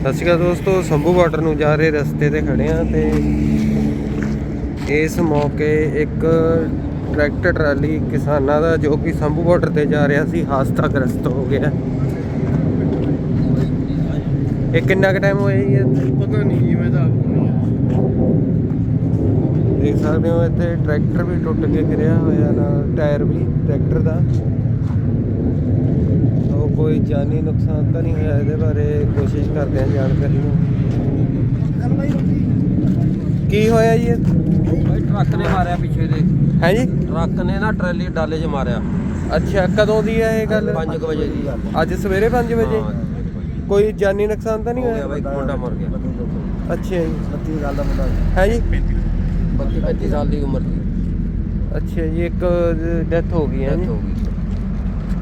ਸਤਿ ਸ਼੍ਰੀ ਅਕਾਲ ਦੋਸਤੋ ਸੰਭੂ ਬਾਰਡਰ ਨੂੰ ਜਾ ਰਹੇ ਰਸਤੇ ਤੇ ਖੜੇ ਆ ਤੇ ਇਸ ਮੌਕੇ ਇੱਕ ਟਰੈਕਟਰ ਟਰਾਲੀ ਕਿਸਾਨਾਂ ਦਾ ਜੋ ਕਿ ਸੰਭੂ ਬਾਰਡਰ ਤੇ ਜਾ ਰਿਹਾ ਸੀ ਹਾਦਸਾਗ੍ਰਸਤ ਹੋ ਗਿਆ। ਇਹ ਕਿੰਨਾ ਕੁ ਟਾਈਮ ਹੋਇਆ ਜੀ? ਪਤਾ ਨਹੀਂ ਜੀ ਮੈਂ ਤਾਂ ਆਪ ਨਹੀਂ ਦੇਖ ਸਕਦੇ ਹੋ ਇੱਥੇ ਟਰੈਕਟਰ ਵੀ ਟੁੱਟ ਕੇ ਗਿਰਿਆ ਹੋਇਆ ਨਾਲ ਟਾਇਰ ਵੀ ਟਰੈਕਟਰ ਦਾ। ਕੋਈ ਜਾਨੀ ਨੁਕਸਾਨ ਤਾਂ ਨਹੀਂ ਹੋਇਆ ਇਹਦੇ ਬਾਰੇ ਕੋਸ਼ਿਸ਼ ਕਰਦੇ ਹਾਂ ਜਾਣਕਾਰੀ ਨੂੰ। ਕੀ ਹੋਇਆ ਜੀ ਭਾਈ ਟਰੱਕ ਨੇ ਮਾਰਿਆ ਪਿੱਛੇ ਦੇ। ਹੈ ਜੀ? ਟਰੱਕ ਨੇ ਨਾ ਟਰੈਲੀ ਡਾਲੇ 'ਚ ਮਾਰਿਆ। ਅੱਛਾ ਕਦੋਂ ਦੀ ਹੈ ਇਹ ਗੱਲ? 5 ਵਜੇ ਦੀ ਹਾਂ ਅੱਜ ਸਵੇਰੇ 5 ਵਜੇ? ਕੋਈ ਜਾਨੀ ਨੁਕਸਾਨ ਤਾਂ ਨਹੀਂ ਹੋਇਆ? ਬਾਈ ਇੱਕ ਮੁੰਡਾ ਮਰ ਗਿਆ। ਅੱਛਾ ਜੀ। ਸੱਤੀ ਗੱਲ ਦਾ ਮੁੰਡਾ। ਹੈ ਜੀ? 32 35 ਸਾਲ ਦੀ ਉਮਰ ਦੀ ਅੱਛਾ ਜੀ ਇੱਕ ਡੈਥ ਹੋ ਗਈ ਹੈ ਡੈਥ ਜੀ? ਹੋ ਗਈ।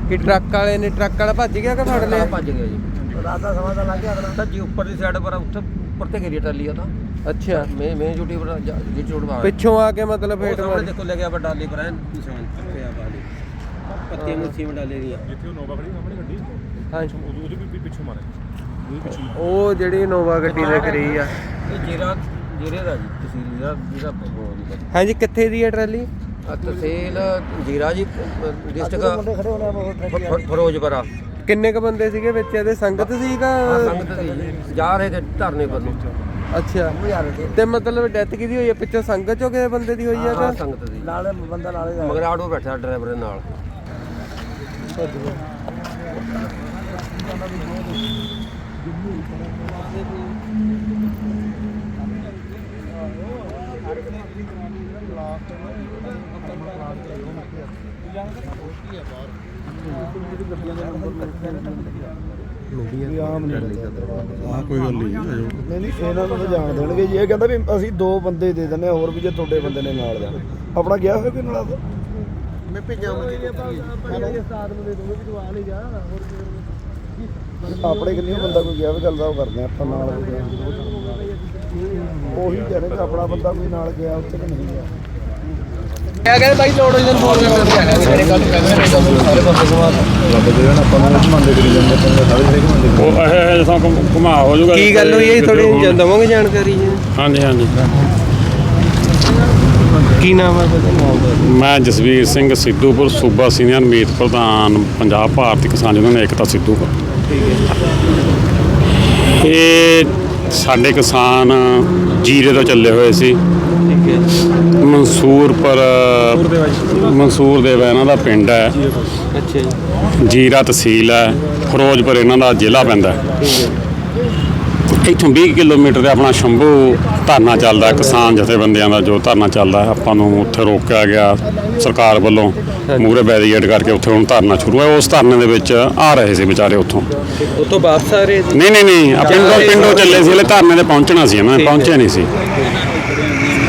ਕਿ ਟਰੱਕ ਵਾਲੇ ਨੇ ਟਰੱਕ ਵਾਲਾ ਭੱਜ ਗਿਆ ਕਿ ਫੜ ਲਿਆ? ਭੱਜ ਗਿਆ ਜੀ। ਰਾਤ ਦਾ ਸਮਾਂ ਤਾਂ ਲੱਗ ਗਿਆ ਅਗਲਾ ਤਾਂ ਜੀ ਉੱਪਰ ਦੀ ਸਾਈਡ ਪਰ ਉੱਥੇ ਉੱਪਰ ਤੇ ਗਈ ਟਰਾਲੀ ਆ ਤਾਂ। ਅੱਛਾ। ਮੈਂ ਮੈਂ ਜੁਟੀ ਪਰ ਜੀ ਚੋੜ ਮਾਰ। ਪਿੱਛੋਂ ਆ ਕੇ ਮਤਲਬ ਉਹ ਫੇਟ ਮਾਰੀ। ਦੇਖੋ ਲੱਗਿਆ ਪਰ ਡਾਲੀ ਪਰ ਐਨ ਨਿਸ਼ਾਨ ਪਿਆ ਬਾਲੀ ਪੱਤੀਆਂ ਨੂੰ ਸੀਮ ਡਾਲੇ ਦੀਆਂ ਜਿੱਥੇ ਉਹ ਨੋਵਾ ਖੜੀ ਸਾਹਮਣੇ ਗੱਡੀ। ਹਾਂਜੀ ਉਹਦੇ ਉਹਦੇ ਵੀ ਪਿੱਛੋਂ ਮਾਰਿਆ ਉਹ ਜਿਹੜੀ ਨੋਵਾ ਗੱਡੀ ਦੇ ਕਰੀ ਆ। ਇਹ ਜੀਰਾ ਜੀਰੇ ਦਾ ਜੀ ਤਹਿਸੀਲ ਦਾ ਜਿਹੜਾ ਪਤਾ ਹਾਂਜੀ ਕਿੱਥੇ ਦੀ ਹੈ ਟਰਾਲੀ? ਤਹਿਸੀਲ ਜੀਰਾ ਜੀ ਡਿਸਟ੍ਰਿਕਟ ਫਿਰੋਜ਼ਪੁਰਾ। ਕਿੰਨੇ ਕ ਬੰਦੇ ਸੀਗੇ ਵਿੱਚ ਇਹਦੇ? ਸੰਗਤ ਸੀਗਾ ਆ ਸੰਗਤ ਦੀ ਜੀ। ਰਹੇ ਤੇ ਧਰਨੇ ਪਰ ਨੂੰ। ਅੱਛਾ। ਤੇ ਮਤਲਬ ਡੈਥ ਕਿਹਦੀ ਹੋਈ ਹੈ ਪਿੱਛੋਂ ਸੰਗਤ ਚੋਂ ਕਿਸੇ ਬੰਦੇ ਦੀ ਹੋਈ ਹੈ ਤਾਂ ਸੰਗਤ ਦੀ। ਨਾਲੇ ਬੰਦਾ ਨਾਲੇ ਮਗਰ ਆਟੋ ਬੈਠਾ ਡਰਾਈਵਰ ਦੇ ਨਾਲ। ਆਹ ਕੋਈ ਗੱਲ ਨਹੀਂ। ਆਜੋ ਨਹੀਂ ਨਹੀਂ ਇਹਨਾਂ ਨੂੰ ਤਾਂ ਜਾਣ ਦੇਣਗੇ ਜੀ। ਇਹ ਕਹਿੰਦਾ ਵੀ ਅਸੀਂ ਦੋ ਬੰਦੇ ਦੇ ਦਿੰਦੇ ਹਾਂ ਹੋਰ ਵੀ ਜੇ ਤੁਹਾਡੇ ਬੰਦੇ ਨੇ ਨਾਲ ਜਾਣ। ਆਪਣਾ ਗਿਆ ਹੋਇਆ ਕੋਈ ਨਾਲ? ਮੈਂ ਭੇਜਾਂ ਆਪਣੇ ਕਿੰਨੀ ਬੰਦਾ ਕੋਈ ਗਿਆ ਵੀ ਗੱਲ ਦਾ ਉਹ ਕਰਦੇ ਆ ਆਪਾਂ ਨਾਲ ਕੋਈ ਗਿਆ। ਉਹੀ ਕਹਿੰਦੇ ਕਿ ਆਪਣਾ ਬੰਦਾ ਕੋਈ ਨਾਲ ਗਿਆ ਉੱਥੇ ਕਿ ਨਹੀਂ ਗਿਆ। ਕਿਆ ਕਹਿੰਦੇ ਬਾਈ ਲੋੜ ਇਹਨਾਂ ਫੋਨ ਉਹ ਇਹ ਜਿਹਾ ਘੁਮਾ ਹੋ ਜਾਊਗਾ। ਕੀ ਗੱਲ ਹੋਈ ਹੈ ਥੋੜੀ ਦਵਾਂਗੇ ਜਾਣਕਾਰੀ ਜੀ। ਹਾਂਜੀ ਹਾਂਜੀ। ਕੀ ਨਾਮ ਹੈ ਤੁਹਾਡਾ? ਨਾਮ ਦਾ ਮੈਂ ਜਸਵੀਰ ਸਿੰਘ ਸਿੱਧੂਪੁਰ ਸੂਬਾ ਸੀਨੀਅਰ ਮੀਤ ਪ੍ਰਧਾਨ ਪੰਜਾਬ ਭਾਰਤੀ ਕਿਸਾਨ ਯੂਨੀਅਨ ਏਕਤਾ ਸਿੱਧੂਪੁਰ। ਇਹ ਸਾਡੇ ਕਿਸਾਨ ਜੀਰੇ ਤੋਂ ਚੱਲੇ ਹੋਏ ਸੀ। ਠੀਕ ਹੈ। ਮਨਸੂਰਪੁਰ ਮਨਸੂਰ ਦੇ ਇਹਨਾਂ ਦਾ ਪਿੰਡ ਹੈ। ਅੱਛਾ ਜੀ। ਜੀਰਾ ਤਹਿਸੀਲ ਹੈ। ਫਿਰੋਜ਼ਪੁਰ ਇਹਨਾਂ ਦਾ ਜ਼ਿਲ੍ਹਾ ਪੈਂਦਾ ਹੈ। ਇੱਥੋਂ 20 ਕਿਲੋਮੀਟਰ ਤੇ ਆਪਣਾ ਸ਼ੰਭੂ ਧਰਨਾ ਚੱਲਦਾ ਕਿਸਾਨ ਜਥੇਬੰਦੀਆਂ ਦਾ ਜੋ ਧਰਨਾ ਚੱਲਦਾ ਆਪਾਂ ਨੂੰ ਉੱਥੇ ਰੋਕਿਆ ਗਿਆ ਸਰਕਾਰ ਵੱਲੋਂ ਮੂਰੇ ਬੈਰੀਏਡ ਕਰਕੇ ਉੱਥੇ ਹੁਣ ਧਰਨਾ ਸ਼ੁਰੂ ਹੈ ਉਸ ਧਰਨੇ ਦੇ ਵਿੱਚ ਆ ਰਹੇ ਸੀ ਵਿਚਾਰੇ ਉੱਥੋਂ। ਉਤੋਂ ਵਾਪਸ ਆ ਰਹੇ ਨਹੀਂ ਨਹੀਂ ਨਹੀਂ ਪਿੰਡੋਂ ਪਿੰਡੋਂ ਚੱਲੇ ਸੀ ਹਲੇ ਧਰਨੇ ਤੇ ਪਹੁੰਚਣਾ ਸੀ ਇਹਨਾਂ ਨੇ ਪਹੁੰਚੇ ਨਹੀਂ ਸੀ।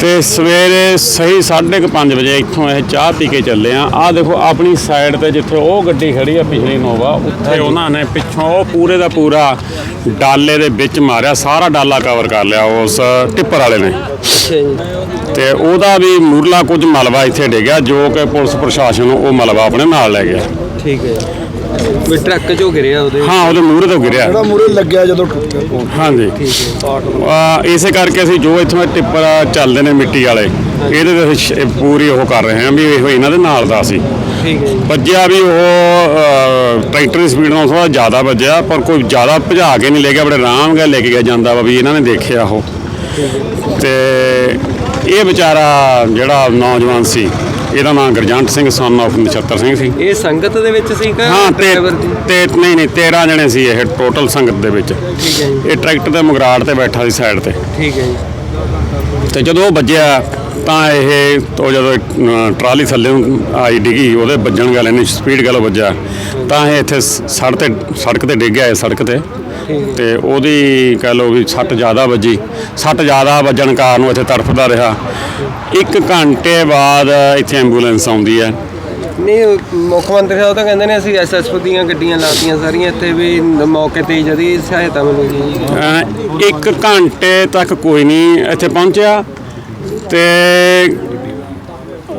ਤੇ ਸਵੇਰੇ ਸਹੀ 5:30 ਵਜੇ ਇੱਥੋਂ ਇਹ ਚਾਹ ਪੀ ਕੇ ਚੱਲੇ ਆ। ਆਹ ਦੇਖੋ ਆਪਣੀ ਸਾਈਡ ਤੇ ਜਿੱਥੇ ਉਹ ਗੱਡੀ ਖੜੀ ਆ ਪਿਛਲੀ ਨੋਵਾ ਉੱਥੇ ਉਹਨਾਂ ਨੇ ਪਿੱਛੋਂ ਉਹ ਪੂਰੇ ਦਾ ਪੂਰਾ ਡਾਲੇ ਦੇ ਵਿੱਚ ਮਾਰਿਆ ਸਾਰਾ ਡਾਲਾ ਕਵਰ ਕਰ ਲਿਆ ਉਸ ਟਿੱਪਰ ਵਾਲੇ ਨੇ। ਤੇ ਉਹਦਾ ਵੀ ਮੁਰਲਾ ਕੁਝ ਮਲਬਾ ਇੱਥੇ ਡਿੱਗਿਆ ਜੋ ਕਿ ਪੁਲਿਸ ਪ੍ਰਸ਼ਾਸਨ ਉਹ ਮਲਬਾ ਆਪਣੇ ਨਾਲ ਲੈ ਗਿਆ। ਠੀਕ ਹੈ ਵੀ ਟਰੱਕ ਚੋਂ ਗਿਰਿਆ ਉਹਦੇ? ਹਾਂ ਉਹਦੇ ਮੂਹਰੇ ਤੋਂ ਗਿਰਿਆ। ਜਿਹੜਾ ਮੂਰੇ ਲੱਗਿਆ ਜਦੋਂ ਟੁੱਟਿਆ ਫੋਨ ਹਾਂਜੀ। ਆ ਇਸੇ ਕਰਕੇ ਅਸੀਂ ਜੋ ਇੱਥੋਂ ਟਿੱਪਰ ਚੱਲਦੇ ਨੇ ਮਿੱਟੀ ਵਾਲੇ ਇਹਦੇ ਤੇ ਅਸੀਂ ਸ਼- ਪੂਰੀ ਉਹ ਕਰ ਰਹੇ ਹਾਂ ਵੀ ਇਹੋ ਇਹਨਾਂ ਦੇ ਨਾਲ ਦਾ ਸੀ ਠੀਕ ਹੈ ਜੀ। ਵੱਜਿਆ ਵੀ ਉਹ ਅ, ਟਰੈਕਟਰ ਦੀ ਸਪੀਡ ਨਾਲੋਂ ਥੋੜਾ ਜ਼ਿਆਦਾ ਵੱਜਿਆ ਪਰ ਕੋਈ ਜ਼ਿਆਦਾ ਭਜਾ ਕੇ ਨਹੀਂ ਲੈ ਗਿਆ ਬੜੇ ਆਰਾਮ ਨਾਲ ਲੈ ਕੇ ਗਿਆ ਜਾਂਦਾ ਵਾ ਵੀ ਇਹਨਾਂ ਨੇ ਦੇਖਿਆ ਉਹ। ਤੇ ਇਹ ਵਿਚਾਰਾ ਜਿਹੜਾ ਨੌਜਵਾਨ ਸੀ ਇਹਦਾ ਨਾਮ ਗਰਜੰਟ ਸਿੰਘ ਸਨ ਆਫ ਨਛੱਤਰ ਸਿੰਘ ਸੀ। ਇਹ ਸੰਗਤ ਦੇ ਵਿੱਚ ਸੀ ਕਿ ਹਾਂ ਤੇ ਦੀ? ਤੇ ਨਹੀਂ ਨਹੀਂ 13 ਜਣੇ ਸੀ ਇਹ ਟੋਟਲ ਸੰਗਤ ਦੇ ਵਿੱਚ। ਠੀਕ ਹੈ ਜੀ। ਇਹ ਟਰੈਕਟਰ ਤੇ ਮਗਰਾੜ ਤੇ ਬੈਠਾ ਸੀ ਸਾਈਡ ਤੇ। ਠੀਕ ਹੈ ਜੀ। ਤੇ ਜਦੋਂ ਉਹ ਵੱਜਿਆ ਤਾਂ ਇਹ ਉਹ ਜਦੋਂ ਟਰਾਲੀ ਥੱਲੇ ਨੂੰ ਆਈ ਡਿੱਗੀ ਉਹਦੇ ਵੱਜਣ ਗੱਲ ਇੰਨੀ ਸਪੀਡ ਗੱਲ ਵੱਜਿਆ। ਤਾਂ ਇਹ ਇੱਥੇ ਸ- ਸੜਕ ਤੇ ਸੜਕ ਤੇ ਡਿੱਗ ਗਿਆ ਇਹ ਸੜਕ ਤੇ। ਤੇ ਉਹਦੀ ਕਹਿ ਲਓ ਵੀ ਸੱਟ ਜ਼ਿਆਦਾ ਵੱਜੀ। ਸੱਟ ਜ਼ਿਆਦਾ ਵੱਜਣ ਕਾਰਨ ਉਹ ਇੱਥੇ ਤੜਫਦਾ ਰਿਹਾ। ਇੱਕ ਘੰਟੇ ਬਾਅਦ ਇੱਥੇ ਐਂਬੂਲੈਂਸ ਆਉਂਦੀ ਹੈ। ਨਹੀਂ ਮੁੱਖ ਮੰਤਰੀ ਸਾਹਿਬ ਤਾਂ ਕਹਿੰਦੇ ਨੇ ਅਸੀਂ ਐਸਐਸਪੀ ਦੀਆਂ ਗੱਡੀਆਂ ਲਾਤੀਆਂ ਸਾਰੀਆਂ ਇੱਥੇ ਵੀ ਮੌਕੇ ਤੇ ਜਦੀ ਸਹਾਇਤਾ ਮਿਲੂਗੀ। ਜੀ ਅਹ ਇੱਕ ਘੰਟੇ ਤੱਕ ਕੋਈ ਨਹੀਂ ਇੱਥੇ ਪਹੁੰਚਿਆ। ਤੇ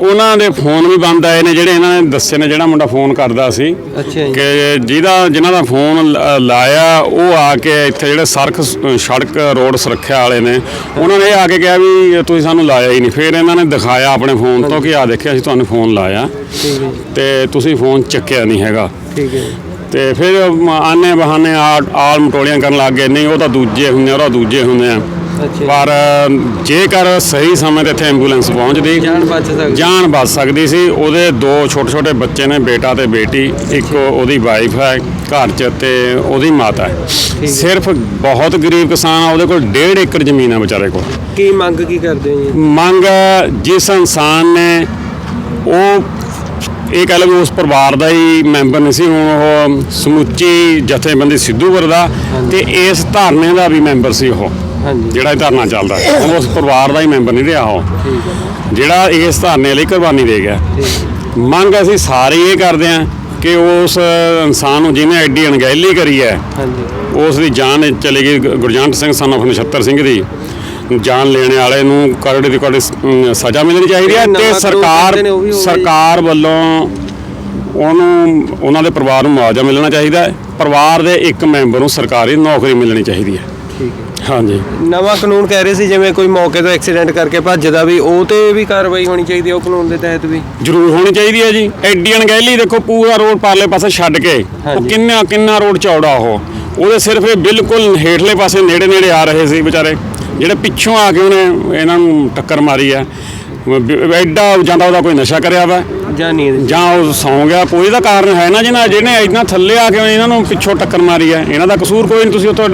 ਉਹਨਾਂ ਦੇ ਫੋਨ ਵੀ ਬੰਦ ਆਏ ਨੇ ਜਿਹੜੇ ਇਹਨਾਂ ਨੇ ਦੱਸੇ ਨੇ ਜਿਹੜਾ ਮੁੰਡਾ ਫੋਨ ਕਰਦਾ ਸੀ। ਅੱਛਾ ਜੀ। ਕਿ ਜਿਹਦਾ ਜਿਨ੍ਹਾਂ ਦਾ ਫੋਨ ਲ- ਲਾਇਆ ਉਹ ਆ ਕੇ ਇੱਥੇ ਜਿਹੜੇ ਸੜਕ ਸੜਕ ਰੋਡ ਸੁਰੱਖਿਆ ਵਾਲੇ ਨੇ ਉਹਨਾਂ ਨੇ ਇਹ ਆ ਕੇ ਕਿਹਾ ਵੀ ਤੁਸੀਂ ਸਾਨੂੰ ਲਾਇਆ ਹੀ ਨਹੀਂ। ਫਿਰ ਇਹਨਾਂ ਨੇ ਦਿਖਾਇਆ ਆਪਣੇ ਫੋਨ ਤੋਂ ਕਿ ਆ ਦੇਖਿਆ ਅਸੀਂ ਤੁਹਾਨੂੰ ਫੋਨ ਲਾਇਆ। ਠੀਕ ਹੈ ਜੀ। ਤੇ ਤੁਸੀਂ ਫੋਨ ਚੱਕਿਆ ਨਹੀਂ ਹੈਗਾ। ਠੀਕ ਹੈ ਜੀ। ਤੇ ਫਿਰ ਆਨੇ ਬਹਾਨੇ ਆ- ਆਲ ਮਟੋਲੀਆਂ ਕਰਨ ਲੱਗ ਗਏ। ਨਹੀਂ ਉਹ ਤਾਂ ਦੂਜੇ ਹੁੰਦੇ ਆ, ਉਹ ਤਾਂ ਦੂਜੇ ਹੁੰਦੇ ਆ। ਪਰ ਜੇਕਰ ਸਹੀ ਸਮੇਂ ਤੇ ਇੱਥੇ ਐਂਬੂਲੈਂਸ ਪਹੁੰਚਦੀ ਜਾਨ ਬਚ ਸਕਦੀ। ਜਾਨ ਬਚ ਸਕਦੀ ਸੀ। ਉਹਦੇ ਦੋ ਛੋਟੇ ਛੋਟੇ ਬੱਚੇ ਨੇ ਬੇਟਾ ਤੇ ਬੇਟੀ। ਇੱਕ ਉਹਦੀ ਵਾਈਫ ਹੈ ਘਰ 'ਚ ਤੇ ਉਹਦੀ ਮਾਤਾ ਹੈ। ਸਿਰਫ ਬਹੁਤ ਗਰੀਬ ਕਿਸਾਨ ਆ ਉਹਦੇ ਕੋਲ 1.5 ਏਕੜ ਜ਼ਮੀਨ ਹੈ ਵਿਚਾਰੇ ਕੋਲ। ਕੀ ਮੰਗ ਕੀ ਕਰਦੇ ਹੋ ਜੀ? ਮੰਗ ਜਿਸ ਇਨਸਾਨ ਨੇ ਉਹ ਇਹ ਕਹਿ ਲਓ ਉਸ ਪਰਿਵਾਰ ਦਾ ਹੀ ਮੈਂਬਰ ਨਹੀਂ ਸੀ ਹੁਣ ਉਹ ਸਮੁੱਚੀ ਜਥੇਬੰਦੀ ਸਿੱਧੂਪੁਰ ਦਾ ਤੇ ਇਸ ਧਰਨੇ ਦਾ ਵੀ ਮੈਂਬਰ ਸੀ ਉਹ। ਜਿਹੜਾ ਇਹ ਧਰਨਾ ਚੱਲਦਾ। ਉਹ ਉਸ ਪਰਿਵਾਰ ਦਾ ਹੀ ਮੈਂਬਰ ਨਹੀਂ ਰਿਹਾ ਉਹ। ਠੀਕ ਹੈ ਜਿਹੜਾ ਇਸ ਧਰਨੇ ਲਈ ਕੁਰਬਾਨੀ ਦੇ ਗਿਆ। ਮੰਗ ਅਸੀਂ ਸਾਰੇ ਇਹ ਕਰਦੇ ਹਾਂ ਕਿ ਉਸ ਇਨਸਾਨ ਨੂੰ ਜਿਹਨੇ ਐਡੀ ਅਣਗਹਿਲੀ ਕਰੀ ਹੈ ਉਸ ਦੀ ਜਾਨ ਚਲੀ ਗਈ ਗੁਰਜੰਟ ਸਿੰਘ ਸਨ of ਨਛੱਤਰ ਸਿੰਘ ਦੀ। ਜਾਨ ਲੈਣ ਵਾਲੇ ਨੂੰ ਕਰੜੇ ਦੀ ਕਰੜੇ ਸਜ਼ਾ ਮਿਲਣੀ ਚਾਹੀਦੀ ਹੈ ਤੇ ਸਰਕਾਰ। ਸਰਕਾਰ ਵੱਲੋਂ ਉਹਨੂੰ ਉਹਨਾਂ ਦੇ ਪਰਿਵਾਰ ਨੂੰ ਮੁਆਵਜ਼ਾ ਮਿਲਣਾ ਚਾਹੀਦਾ ਹੈ। ਪਰਿਵਾਰ ਦੇ ਇੱਕ ਮੈਂਬਰ ਨੂੰ ਸਰਕਾਰੀ ਨੌਕਰੀ ਮਿਲਣੀ ਚਾਹੀਦੀ ਹੈ। ਹਾਂਜੀ। ਨਵਾਂ ਕਾਨੂੰਨ ਕਹਿ ਰਹੇ ਸੀ ਜਿਵੇਂ ਕੋਈ ਮੌਕੇ ਤੋਂ ਐਕਸੀਡੈਂਟ ਕਰਕੇ ਭੱਜਦਾ ਵੀ ਉਹ ਤੇ ਵੀ ਕਾਰਵਾਈ ਹੋਣੀ ਚਾਹੀਦੀ ਹੈ ਉਹ ਕਾਨੂੰਨ ਦੇ ਤਹਿਤ ਵੀ? ਜ਼ਰੂਰ ਹੋਣੀ ਚਾਹੀਦੀ ਹੈ ਜੀ। ਐਡੀ ਅਣਗਹਿਲੀ ਦੇਖੋ ਪੂਰਾ ਰੋਡ ਪਾਰਲੇ ਪਾਸੇ ਛੱਡ ਕੇ ਉਹ। ਕਿੰਨਾ ਕਿੰਨਾ ਰੋਡ ਚੌੜਾ ਉਹ। ਉਹਦੇ ਸਿਰਫ ਇਹ ਬਿਲਕੁਲ ਹੇਠਲੇ ਪਾਸੇ ਨੇੜੇ ਨੇੜੇ ਆ ਰਹੇ ਸੀ ਵਿਚਾਰੇ। ਜਿਹੜੇ ਪਿੱਛੋਂ ਆ ਕੇ ਉਹਨੇ ਇਹਨਾਂ ਨੂੰ ਟੱਕਰ ਮਾਰੀ ਆ। ਬ- ਐਡਾ ਜਾਂਦਾ ਉਹਦਾ ਕੋਈ ਨਸ਼ਾ ਕਰਿਆ ਵਾ। ਇਹਦੇ ਜਾਂ ਉਹ ਸੌਂ ਗਿਆ ਕੋਈ ਦਾ ਕਾਰਨ ਹੈ ਨਾ ਜਿਹਨਾਂ ਜਿਹਨੇ ਇੰਨਾ ਥੱਲੇ ਆ ਕੇ ਇਹਨਾਂ ਨੂੰ ਪਿੱਛੋਂ ਟੱਕਰ ਮਾਰੀ ਹੈ। ਇਹਨਾਂ ਦਾ ਕਸੂਰ ਕੋਈ ਨਹੀਂ ਤੁਸੀਂ ਉੱਥੋਂ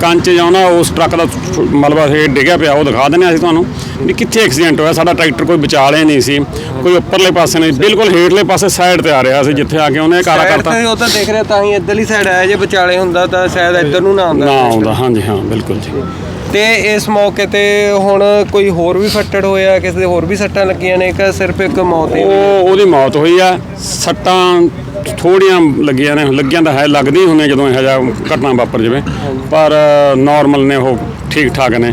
ਕੰਚ ਜਾਉਣਾ ਉਸ ਟਰੱਕ ਦਾ ਮਲਬਾ ਹੇਠ ਡਿੱਗਿਆ ਪਿਆ ਉਹ ਦਿਖਾ ਦਿੰਦੇ ਅਸੀਂ ਤੁਹਾਨੂੰ ਵੀ ਕਿੱਥੇ ਐਕਸੀਡੈਂਟ ਹੋਇਆ। ਸਾਡਾ ਟਰੈਕਟਰ ਕੋਈ ਵਿਚਾਲੇ ਨਹੀਂ ਸੀ ਕੋਈ ਉੱਪਰਲੇ ਪਾਸੇ ਨਹੀਂ ਬਿਲਕੁਲ ਹੇਠਲੇ ਪਾਸੇ ਸਾਈਡ ਤੇ ਆ ਰਿਹਾ ਸੀ ਜਿੱਥੇ ਆ ਕੇ ਉਹਨੇ ਕਾਰਾ ਕਰਤਾ। ਉਹ ਤਾਂ ਦੇਖ ਰਿਹਾ ਤਾਂ ਹੀ ਇੱਧਰਲੀ ਸਾਈਡ ਆਇਆ ਜੇ ਵਿਚਾਲੇ ਹੁੰਦਾ ਤਾਂ ਸ਼ਾਇਦ ਇੱਧਰ ਨੂੰ ਨਾ ਆਉਂਦਾ। ਨਾ ਆਉਂਦਾ ਹਾਂਜੀ ਹਾਂ ਬਿਲਕੁਲ ਜੀ। ਤੇ ਇਸ ਮੌਕੇ ਤੇ ਹੁਣ ਕੋਈ ਹੋਰ ਵੀ ਫੱਟੜ ਹੋਇਆ ਕਿਸੇ ਦੇ ਹੋਰ ਵੀ ਸੱਟਾਂ ਲੱਗੀਆਂ ਨੇ ਕਿ ਸਿਰਫ ਇੱਕ ਮੌਤ ਹੀ? ਉਹ ਉਹਦੀ ਮੌਤ ਹੋਈ ਆ। ਸੱਟਾਂ ਥੋੜੀਆਂ ਲੱਗੀਆਂ ਨੇ ਲੱਗੀਆਂ ਤਾਂ ਹੈ ਲੱਗਦੀ ਹੁੰਦੀਆਂ ਜਦੋਂ ਇਹੋ ਜਿਹਾ ਘਟਨਾ ਵਾਪਰ ਜਾਵੇ। ਪਰ ਨਾਰਮਲ ਨੇ ਉਹ ਠੀਕ ਠਾਕ ਨੇ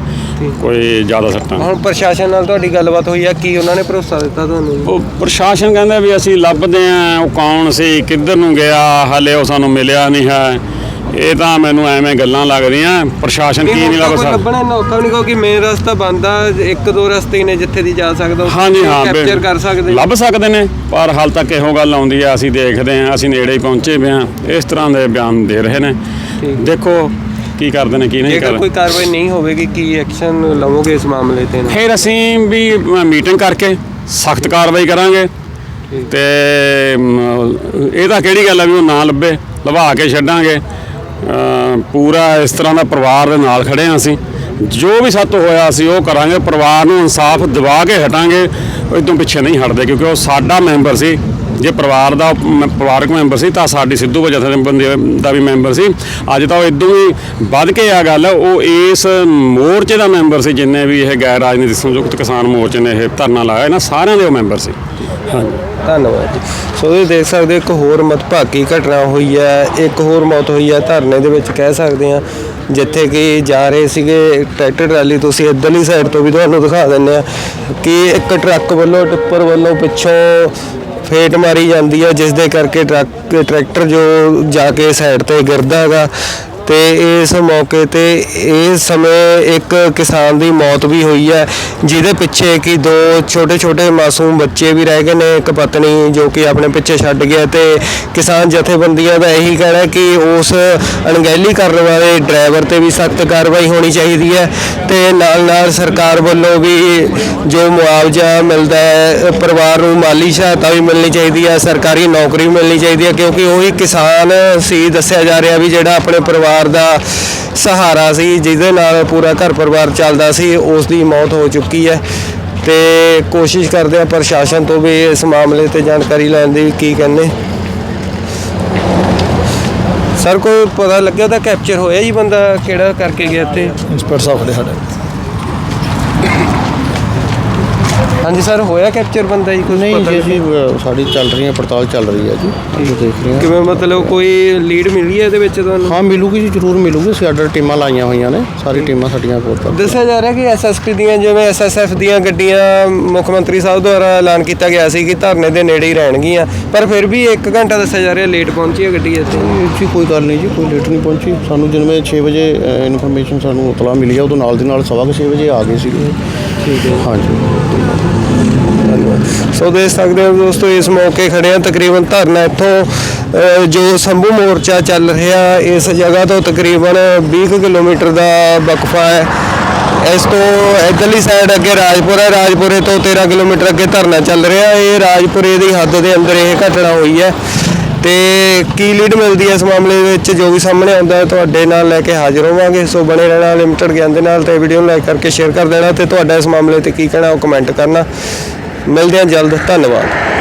ਕੋਈ ਜ਼ਿਆਦਾ ਸੱਟਾਂ। ਹੁਣ ਪ੍ਰਸ਼ਾਸਨ ਨਾਲ ਤੁਹਾਡੀ ਗੱਲਬਾਤ ਹੋਈ ਆ ਕੀ ਉਹਨਾਂ ਨੇ ਭਰੋਸਾ ਦਿੱਤਾ ਤੁਹਾਨੂੰ? ਉਹ ਪ੍ਰਸ਼ਾਸਨ ਕਹਿੰਦਾ ਵੀ ਅਸੀਂ ਲੱਭਦੇ ਆਂ ਉਹ ਕੌਣ ਸੀ ਕਿੱਧਰ ਨੂੰ ਗਿਆ ਹਲੇ ਉਹ ਸਾਨੂੰ ਮਿਲਿਆ ਨਹੀਂ ਹੈ। ਇਹ ਤਾਂ ਮੈਨੂੰ ਐਵੇਂ ਗੱਲਾਂ ਲੱਗਦੀਆਂ ਪ੍ਰਸ਼ਾਸਨ ਕੀ ਨਹੀਂ ਲੱਭ ਕੋਈ ਸਕਦਾ। ਲੱਭਣਾ ਇੰਨਾ ਔਖਾ ਵੀ ਨਹੀਂ ਕਿਉਂਕਿ ਮੇਨ ਰਸਤਾ ਬੰਦ ਆ ਇੱਕ ਦੋ ਰਸਤੇ ਹੀ ਨੇ ਜਿੱਥੇ ਦੀ ਜਾ ਸਕਦਾ ਉੱਥੇ ਹਾਂਜੀ ਹਾਂ ਕੈਪਚਰ ਕਰ ਸਕਦੇ ਲੱਭ ਸਕਦੇ ਨੇ ਪਰ ਹਾਲ ਤੱਕ ਇਹੋ ਗੱਲ ਆਉਂਦੀ ਆ ਅਸੀਂ ਦੇਖਦੇ ਆਂ ਅਸੀਂ ਨੇੜੇ ਹੀ ਪਹੁੰਚੇ ਪਏ ਆਂ ਇਸ ਤਰ੍ਹਾਂ ਦੇ ਬਿਆਨ ਦੇ ਰਹੇ ਨੇ। ਦੇਖੋ ਕੀ ਕਰਦੇ ਨੇ ਕੀ ਨਹੀਂ ਜੇਕਰ ਕਰਦੇ ਕੋਈ ਕਾਰਵਾਈ ਨਹੀਂ ਹੋਵੇਗੀ ਕੀ ਐਕਸ਼ਨ ਲਵੋਗੇ ਇਸ ਮਾਮਲੇ ਤੇ ਫਿਰ ਅਸੀਂ ਵੀ ਮੀਟਿੰਗ ਕਰਕੇ ਸਖਤ ਕਾਰਵਾਈ ਕਰਾਂਗੇ। ਤੇ ਮ, ਇਹ ਤਾਂ ਕਿਹੜੀ ਗੱਲ ਆ ਵੀ ਉਹ ਨਾ ਲੱਭੇ ਲਵਾ ਕੇ ਛੱਡਾਂਗੇ। ਪੂਰਾ ਇਸ ਤਰ੍ਹਾਂ ਦਾ ਪਰਿਵਾਰ ਦੇ ਨਾਲ ਖੜੇ ਹਾਂ ਅਸੀਂ। ਜੋ ਵੀ ਸਾਤੋਂ ਹੋਇਆ ਸੀ, ਉਹ ਕਰਾਂਗੇ। ਪਰਿਵਾਰ ਨੂੰ ਇਨਸਾਫ ਦਿਵਾ ਕੇ ਹਟਾਂਗੇ। ਉਹ ਇਦੋਂ ਪਿੱਛੇ ਨਹੀਂ ਹਟਦੇ, ਕਿਉਂਕਿ ਉਹ ਸਾਡਾ ਮੈਂਬਰ ਸੀ। ਜੇ ਪਰਿਵਾਰ ਦਾ ਮ- ਪਰਿਵਾਰਕ ਮੈਂਬਰ ਸੀ, ਤਾਂ ਸਾਡੀ ਸਿੱਧੂ ਵਜਾ ਜਥੇਬੰਦੀ ਦਾ ਵੀ ਮੈਂਬਰ ਸੀ। ਅੱਜ ਤਾਂ ਉਹ ਇਦੋਂ ਹੀ ਵੱਧ ਕੇ ਆ ਗੱਲ, ਉਹ ਇਸ ਮੋਰਚੇ ਦਾ ਮੈਂਬਰ ਸੀ, ਜਿੰਨੇ ਵੀ ਇਹ ਗੈਰ ਰਾਜਨੀਤਿਕ ਸੰਯੁਕਤ ਕਿਸਾਨ ਮੋਰਚੇ ਨੇ ਇਹ ਧਰਨਾ ਲਾਇਆ, ਇਹਨਾਂ ਸਾਰਿਆਂ ਦੇ ਉਹ ਮੈਂਬਰ ਸੀ। ਹਾਂਜੀ। ਧੰਨਵਾਦ ਜੀ। ਸੋ ਤੁਸੀਂ ਦੇਖ ਸਕਦੇ ਹੋ, ਇੱਕ ਹੋਰ ਮਤਭਾਗੀ ਘਟਨਾ ਹੋਈ ਹੈ, ਇੱਕ ਹੋਰ ਮੌਤ ਹੋਈ ਹੈ, ਧਰਨੇ ਦੇ ਵਿੱਚ ਕਹਿ ਸਕਦੇ ਆ ਜਿੱਥੇ ਕਿ ਜਾ ਰਹੇ ਸੀਗੇ ਟਰੈਕਟਰ ਟਰਾਲੀ, ਤੁਸੀਂ ਇੱਧਰਲੀ ਸਾਈਡ ਤੋਂ ਵੀ ਤੁਹਾਨੂੰ ਦਿਖਾ ਦਿੰਦੇ ਆ ਕਿ ਇੱਕ ਟਰੱਕ ਵੱਲੋਂ, ਟਿੱਪਰ ਵੱਲੋਂ ਪਿੱਛੋਂ ਫੇਟ ਮਾਰੀ ਜਾਂਦੀ ਹੈ ਜਿਸ ਦੇ ਕਰਕੇ ਟਰੱਕ, ਟਰੈਕਟਰ ਜੋ ਜਾ ਕੇ ਸਾਈਡ ਤੇ ਗਿਰਦਾ ਹੈਗਾ। ਤੇ ਇਸ ਮੌਕੇ ਤੇ ਇਸ ਸਮੇਂ ਇੱਕ ਕਿਸਾਨ ਦੀ ਮੌਤ ਵੀ ਹੋਈ ਹੈ, ਜਿਹਦੇ ਪਿੱਛੇ ਕਿ ਦੋ ਛੋਟੇ ਛੋਟੇ ਮਾਸੂਮ ਬੱਚੇ ਵੀ ਰਹਿ ਗਏ ਨੇ, ਇੱਕ ਪਤਨੀ ਜੋ ਕਿ ਆਪਣੇ ਪਿੱਛੇ ਛੱਡ ਗਿਆ ਤੇ ਕਿਸਾਨ ਜਥੇਬੰਦੀਆਂ ਦਾ ਇਹੀ ਕਹਿਣਾ ਹੈ ਕਿ ਉਸ ਅਣਗਹਿਲੀ ਕਰਨ ਵਾਲੇ ਡਰਾਈਵਰ ਤੇ ਵੀ ਸਖਤ ਕਾਰਵਾਈ ਹੋਣੀ ਚਾਹੀਦੀ ਹੈ ਤੇ ਨਾਲ ਨਾਲ ਸਰਕਾਰ ਵੱਲੋਂ ਵੀ ਜੋ ਮੁਆਵਜ਼ਾ ਮਿਲਦਾ ਹੈ, ਪਰਿਵਾਰ ਨੂੰ ਮਾਲੀ ਸਹਾਇਤਾ ਵੀ ਮਿਲਣੀ ਚਾਹੀਦੀ ਹੈ, ਸਰਕਾਰੀ ਨੌਕਰੀ ਮਿਲਣੀ ਚਾਹੀਦੀ ਹੈ, ਕਿਉਂਕਿ ਉਹੀ ਕਿਸਾਨ ਸੀ, ਦੱਸਿਆ ਜਾ ਰਿਹਾ ਵੀ ਜਿਹੜਾ ਆਪਣੇ ਪਰਿਵਾਰ ਦਾ ਸਹਾਰਾ ਸੀ, ਜਿਹਦੇ ਨਾਲ ਪੂਰਾ ਘਰ ਪਰਿਵਾਰ ਚੱਲਦਾ ਸੀ, ਉਸ ਦੀ ਮੌਤ ਹੋ ਚੁੱਕੀ ਹੈ। ਤੇ ਕੋਸ਼ਿਸ਼ ਕਰਦੇ ਆ ਪ੍ਰਸ਼ਾਸਨ ਤੋਂ ਵੀ ਇਸ ਮਾਮਲੇ ਤੇ ਜਾਣਕਾਰੀ ਲੈਣ ਦੀ ਕੀ ਕਹਿੰਦੇ। ਸਰ, ਕੋਈ ਪਤਾ ਲੱਗਿਆ ਤਾਂ ਕੈਪਚਰ ਹੋਇਆ ਜੀ ਬੰਦਾ, ਕਿਹੜਾ ਕਰਕੇ ਗਿਆ ਤੇ ਇੰਸਪੈਕਟਰ ਸਾਹਿਬ ਖੜੇ ਸਾਡੇ ਹਾਂਜੀ ਸਰ ਹੋਇਆ ਕੈਪਚਰ ਬੰਦਾ ਜੀ? ਕੁਝ ਨਹੀਂ ਜੀ ਜੀ ਅ, ਸਾਡੀ ਚੱਲ ਰਹੀ ਹੈ ਪੜਤਾਲ ਚੱਲ ਰਹੀ ਹੈ ਜੀ। ਅਸੀਂ ਦੇਖ ਰਹੇ ਹਾਂ। ਕਿਵੇਂ ਮਤਲਬ ਕੋਈ ਲੀਡ ਮਿਲੀ ਹੈ ਇਹਦੇ ਵਿੱਚ ਤੁਹਾਨੂੰ? ਹਾਂ ਮਿਲੂਗੀ ਜੀ ਜ਼ਰੂਰ ਮਿਲੂਗੀ। ਆਰਡਰ ਟੀਮਾਂ ਲਾਈਆਂ ਹੋਈਆਂ ਨੇ ਸਾਰੀ ਟੀਮਾਂ ਸਾਡੀਆਂ ਕੋਲ ਪਰ ਦੱਸਿਆ ਜਾ ਰਿਹਾ ਕਿ ਐਸਐਸਪੀ ਦੀਆਂ ਜਿਵੇਂ ਐਸਐਸਐਫ ਦੀਆਂ ਗੱਡੀਆਂ ਮੁੱਖ ਮੰਤਰੀ ਸਾਹਿਬ ਦੁਆਰਾ ਐਲਾਨ ਕੀਤਾ ਗਿਆ ਸੀ ਕਿ ਧਰਨੇ ਦੇ ਨੇੜੇ ਹੀ ਰਹਿਣਗੀਆਂ ਪਰ ਫਿਰ ਵੀ 1 ਘੰਟਾ ਦੱਸਿਆ ਜਾ ਰਿਹਾ ਲੇਟ ਪਹੁੰਚੀ ਹੈ ਗੱਡੀ ਇੱਥੇ। ਇਹ ਜੀ ਕੋਈ ਗੱਲ ਨਹੀਂ ਜੀ ਕੋਈ ਲੇਟ ਨਹੀਂ ਪਹੁੰਚੀ। ਸਾਨੂੰ ਜਿਵੇਂ 6 ਵਜੇ ਇਨਫੋਰਮੇਸ਼ਨ ਸਾਨੂੰ ਉਤਲਾ ਮਿਲੀ ਆ ਉਦੋਂ ਨਾਲ ਦੀ ਨਾਲ ਸਵਾ ਕੁ ਛੇ ਵਜੇ ਆ ਗਏ ਸੀਗੇ। ਠੀਕ ਹੈ ਹਾਂਜੀ। ਸੋ ਦੇਖ ਸਕਦੇ ਹੋ ਦੋਸਤੋ, ਇਸ ਮੌਕੇ ਖੜੇ ਆ ਤਕਰੀਬਨ ਧਰਨਾ ਇੱਥੋਂ ਜੋ ਸੰਭੂ ਮੋਰਚਾ ਚੱਲ ਰਿਹਾ, ਇਸ ਜਗ੍ਹਾ ਤੋਂ ਤਕਰੀਬਨ 20 ਕੁ ਕਿਲੋਮੀਟਰ ਦਾ ਵਕਫਾ ਹੈ। ਇਸ ਤੋਂ ਇਧਰਲੀ ਸਾਈਡ ਅੱਗੇ ਰਾਜਪੁਰਾ ਰਾਜਪੁਰੇ ਤੋਂ 13 ਕਿਲੋਮੀਟਰ ਅੱਗੇ ਧਰਨਾ ਚੱਲ ਰਿਹਾ। ਇਹ ਰਾਜਪੁਰੇ ਦੀ ਹੱਦ ਦੇ ਅੰਦਰ ਇਹ ਘਟਨਾ ਹੋਈ ਹੈ। ਤੇ ਕੀ ਲੀਡ ਮਿਲਦੀ ਹੈ ਇਸ ਮਾਮਲੇ ਵਿੱਚ, ਜੋ ਵੀ ਸਾਹਮਣੇ ਆਉਂਦਾ ਹੈ, ਤੁਹਾਡੇ ਨਾਲ ਲੈ ਕੇ ਹਾਜ਼ਰ ਹੋਵਾਂਗੇ। ਸੋ ਬਣੇ ਰਹਿਣਾ ਲਿਮਟਿਡ ਗਿਆਨ ਦੇ ਨਾਲ ਤੇ ਵੀਡੀਓ ਨੂੰ ਲਾਈਕ ਕਰਕੇ ਸ਼ੇਅਰ ਕਰ ਦੇਣਾ ਤੇ ਤੁਹਾਡਾ ਇਸ ਮਾਮਲੇ ਤੇ ਕੀ ਕਹਿਣਾ, ਉਹ ਕਮੈਂਟ ਕਰਨਾ। ਮਿਲਦੇ ਹਾਂ ਜਲਦ ਧੰਨਵਾਦ।